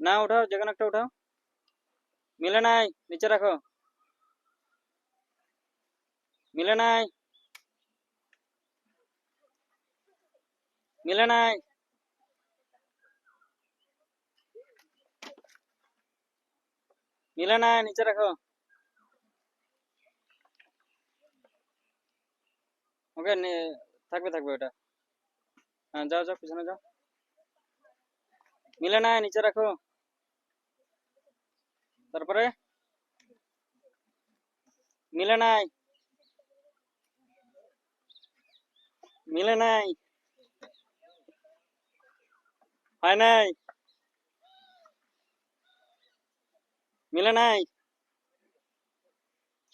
না উঠাও যে কোনো একটা উঠাও মিলে নাই নিচে রাখো মিলে নাই মিলে নাই মিলে নাই নিচে রাখো ওকে থাকবে থাকবে ওটা হ্যাঁ যাও যাও পিছনে যাও মিলে নাই নিচে রাখো। তারপরে? মিলে নাই মিলে নাই হয় নাই? মিলে নাই?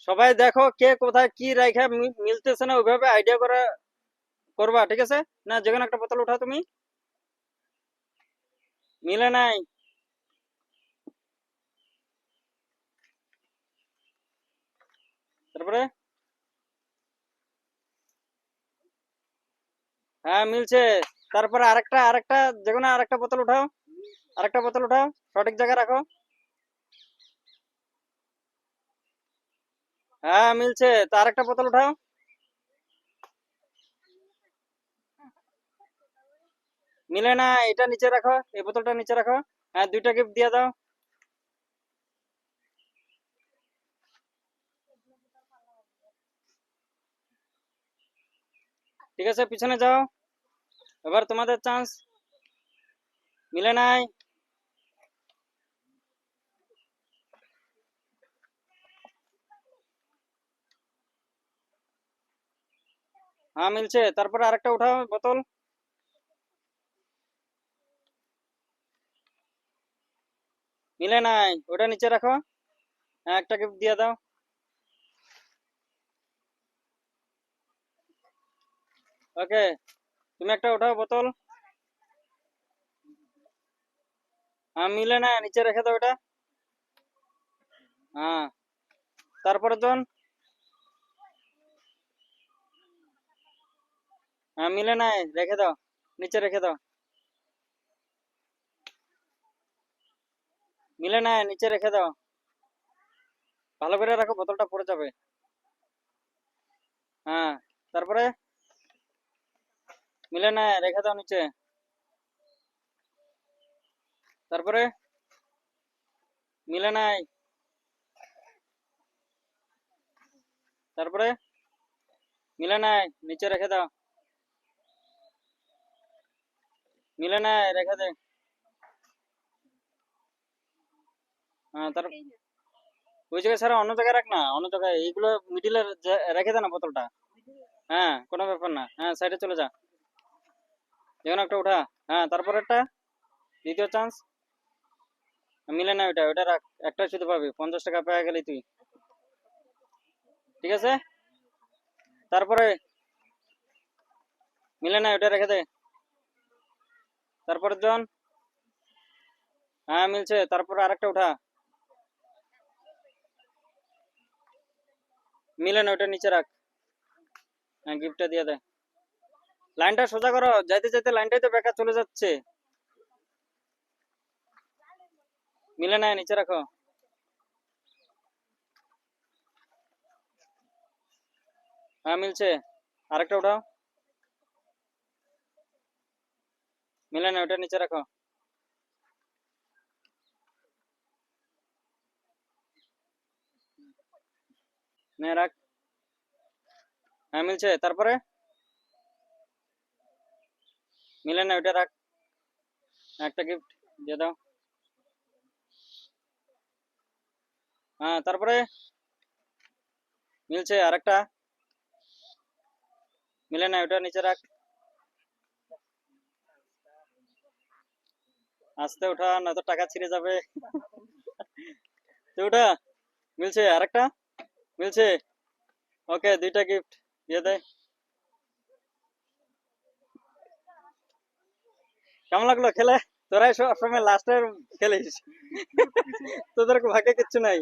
সবাই দেখো কে কোথায় কি রেখা মিলতেছে না, ওইভাবে আইডিয়া করে, করবা, ঠিক আছে? না যে কোনো একটা বোতল উঠাও তুমি। মিলে নাই। তারপরে? হ্যাঁ মিলছে। তারপরে আরেকটা আরেকটা যে কোনো আরেকটা বোতল উঠাও। আরেকটা বোতল উঠাও। সঠিক জায়গায় রাখো। হ্যাঁ মিলছে। তো আরেকটা বোতল উঠাও। মিলে না এটা নিচে রাখো এই বোতলটা নিচে রাখো হ্যাঁ দুইটা গিফট দিয়ে দাও ঠিক আছে পিছনে যাও এবার তোমাদের চান্স মিলে নাই হ্যাঁ মিলছে তারপরে আরেকটা উঠাও বোতল মিলে নাই, ওটা নিচে রাখো। একটা গিফট দিয়ে দাও। ওকে, তুমি একটা উঠাও বোতল। হ্যাঁ মিলে না নিচে রেখে দাও এটা হ্যাঁ তারপরে জন? হ্যাঁ মিলে নাই, রেখে দাও, নিচে রেখে দাও। মিলে নাই নিচে রেখে দাও। ভালো করে রাখো, বোতলটা পড়ে যাবে। হ্যাঁ তারপরে? মিলে নাই রেখে দাও নিচে। তারপরে? মিলে নাই। তারপরে? মিলে নাই, নিচে রেখে দাও। মিলে নাই, রেখে দে। তার ওই জায়গায় ছাড়া অন্য জায়গায় রাখ না অন্য জায়গায় এইগুলো মিডিলে রেখে দে না বোতলটা। হ্যাঁ কোনো ব্যাপার না। হ্যাঁ সাইডে চলে যা। একটা উঠা। হ্যাঁ তারপর একটা দ্বিতীয় চান্স মিলে না ওইটা ওটা রাখ। একটা শুধু পাবি। পঞ্চাশ টাকা পেয়ে গেলি তুই। ঠিক আছে? তারপরে মিলে না ওটা রেখে দে। তারপর জন। হ্যাঁ মিলছে। তারপর আরেকটা উঠা। মিলে না ওটা নিচে রাখ। হ্যাঁ গিফটটা দিয়ে দে। লাইনটা সোজা করো, যাইতে যাইতে লাইনটাই তো বেকার চলে যাচ্ছে। মিলে না নিচে রাখো। হ্যাঁ মিলছে। আরেকটা উঠাও। মিলে না ওটা নিচে রাখো। নে রাখ। হ্যাঁ মিলছে? তারপরে? মিলে না ওটা রাখ। একটা গিফট দিয়ে দাও। হ্যাঁ তারপরে? মিলছে? আরেকটা? মিলে না ওটা নিচে রাখ। আস্তে ওঠা না তো টাকা ছিঁড়ে যাবে। তো ওটা মিলছে? আরেকটা? মিলছে? ওকে দুইটা গিফট দিয়ে দেয় কেমন লাগল খেলে? তোরাই সব সময় লাস্টের খেলিস। তোদের ভাগে কিচ্ছু নাই।